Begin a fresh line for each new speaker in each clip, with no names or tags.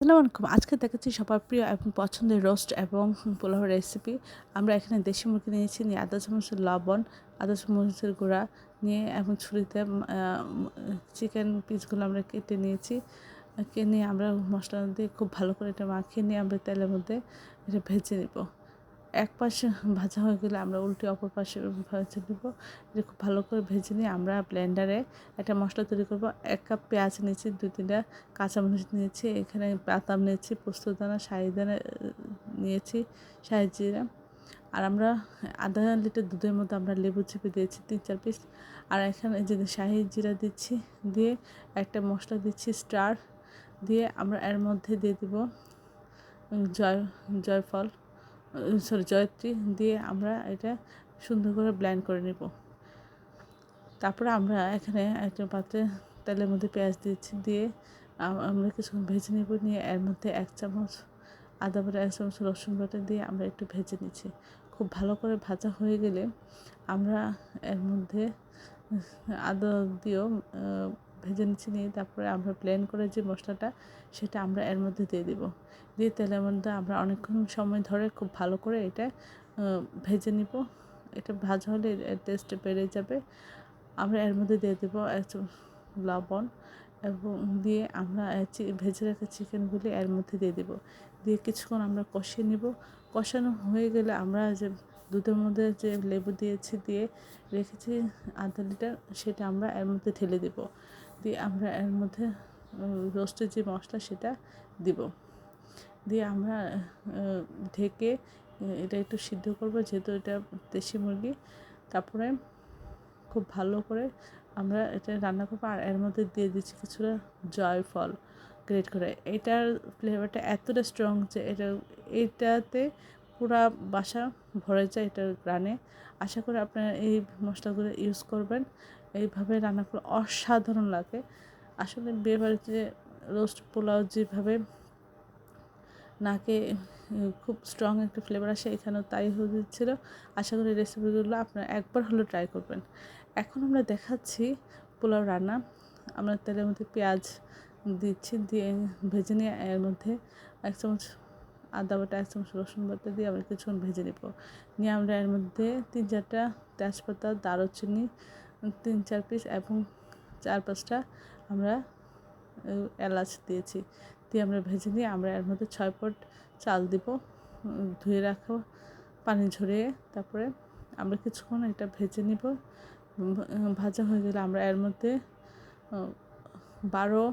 আসসালামু আলাইকুম। আজকে দেখাচ্ছি সবার প্রিয় এবং পছন্দের রোস্ট এবং পোলাও রেসিপি আমরা এখানে দেশি মুরগি নিয়েছি, নিয়ে আদা চামচের লবণ, আদা চামচের গুঁড়া নিয়ে এবং ছুরিতে চিকেন পিসগুলো আমরা কেটে নিয়েছি। কে নিয়ে আমরা মশলা দিয়ে খুব ভালো করে এটা মাখিয়ে নিয়ে আমরা তেলের মধ্যে এটা ভেজে নিব। এক পাশে ভাজা হয়ে গেলে আমরা উল্টে অপর পাশে ভাজে নেব। এটা খুব ভালো করে ভেজে নিয়ে আমরা ব্লেন্ডারে একটা মশলা তৈরি করব। এক কাপ পেঁয়াজ নিয়েছি দু তিনটা কাঁচামরিচ নিয়েছি, এখানে বাদাম নিয়েছি পোস্তদানা শাহিদানা নিয়েছি, শাহি জিরা। আর আমরা আধা লিটার দুধের মধ্যে আমরা লেবু চিপে দিয়েছি, তিন চার পিস আর এখানে যে শাহি জিরা দিচ্ছি, দিয়ে একটা মশলা দিচ্ছি, স্টার। দিয়ে আমরা এর মধ্যে দিয়ে দিব জয়, জয়ফল। সরি জয়ত্রী দিয়ে আমরা এটা সুন্দর করে ব্ল্যান্ড করে নেব। তারপরে আমরা এখানে একটা পাত্রে তেলের মধ্যে পেঁয়াজ দিয়েছি, দিয়ে আমরা কিছুক্ষণ ভেজে নেব, নিয়ে এর মধ্যে এক চামচ আদা বাটা, এক চামচ রসুন বাটা দিয়ে আমরা একটু ভেজে নিচ্ছি। খুব ভালো করে ভাজা হয়ে গেলে আমরা এর মধ্যে আদা দিয়েও ভেজে নিচ্ছি, নিয়ে তারপরে আমরা প্লেন করে যে মশলাটা সেটা আমরা এর মধ্যে দিয়ে দিব। দিয়ে তেলের মধ্যে আমরা অনেকক্ষণ সময় ধরে খুব ভালো করে এটা ভেজে নিব। এটা ভাজা হলে টেস্ট বেড়ে যাবে। আমরা এর মধ্যে দিয়ে দেবো লবণ এবং দিয়ে আমরা ভেজে রাখা চিকেনগুলি এর মধ্যে দিয়ে দেবো। দিয়ে কিছুক্ষণ আমরা কষিয়ে নিব। কষানো হয়ে গেলে আমরা যে দুধের মধ্যে যে লেবু দিয়েছি, দিয়ে রেখেছি আধা লিটার, সেটা আমরা এর মধ্যে ঢেলে দেব। দিয়ে আমরা এর মধ্যে রোস্টের যে মশলা সেটা দিব। দিয়ে আমরা ঢেকে এটা একটু সিদ্ধ করব, যেহেতু এটা দেশি মুরগি। তারপরে খুব ভালো করে আমরা এটা রান্না করব আর এর মধ্যে দিয়ে দিচ্ছি কিছুটা জয়ফল গ্রেট করে। এটার ফ্লেভারটা এতটা স্ট্রং যে এটা, এটাতে পুরা বাসা ভরে যায় এটার গ্রানে আশা করি আপনারা এই মশলাগুলো ইউজ করবেন। এইভাবে রান্না করে অসাধারণ লাগে। আসলে বিয়েবাড়িতে রোস্ট পোলাও যেভাবে নাকে খুব স্ট্রং একটা ফ্লেভার আসে, এখানেও তাই হয়ে দিচ্ছিল আশা করি রেসিপিগুলো আপনারা একবার হলেও ট্রাই করবেন। এখন আমরা দেখাচ্ছি পোলাও রান্না। আমরা তেলের মধ্যে পেঁয়াজ দিচ্ছি, দিয়ে ভেজে নিয়ে এর মধ্যে এক চামচ আদা বাটা, এক চামচ রসুন বাটা দিয়ে আমরা কিছুক্ষণ ভেজে নেব। নিয়ে আমরা এর মধ্যে তিন চারটা তেজপাতা, দারুচিনি তিন চার পিস এবং চার পাঁচটা আমরা এলাচ দিয়েছি। দিয়ে আমরা ভেজে নিয়ে আমরা এর মধ্যে ছয় পট চাল দিব ধুয়ে রাখো পানি ঝরিয়ে তারপরে আমরা কিছুক্ষণ এটা ভেজে নিব। ভাজা হয়ে গেলে আমরা এর মধ্যে বারো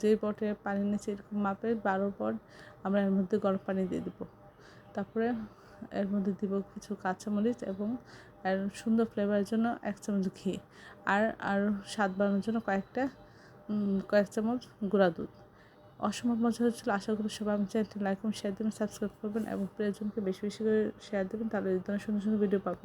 যে পটে পানি নিচে এরকম মাপে বারো পট আমরা এর মধ্যে গরম পানি দিয়ে দেবো। তারপরে এর মধ্যে দিব কিছু কাঁচামরিচ এবং এর সুন্দর ফ্লেভারের জন্য এক চামচ ঘি। আর আর স্বাদ বাড়ানোর জন্য কয়েকটা কয়েক চামচ গুঁড়া দুধ। অসম্ভব মজা হচ্ছিল আশা করি সবাই আমি চ্যানেলটি লাইক এবং শেয়ার দেবেন সাবস্ক্রাইব করবেন এবং প্রিয়জনকে বেশি বেশি করে শেয়ার দেবেন। তাহলে এই ধরনের সুন্দর সুন্দর ভিডিও পাবেন।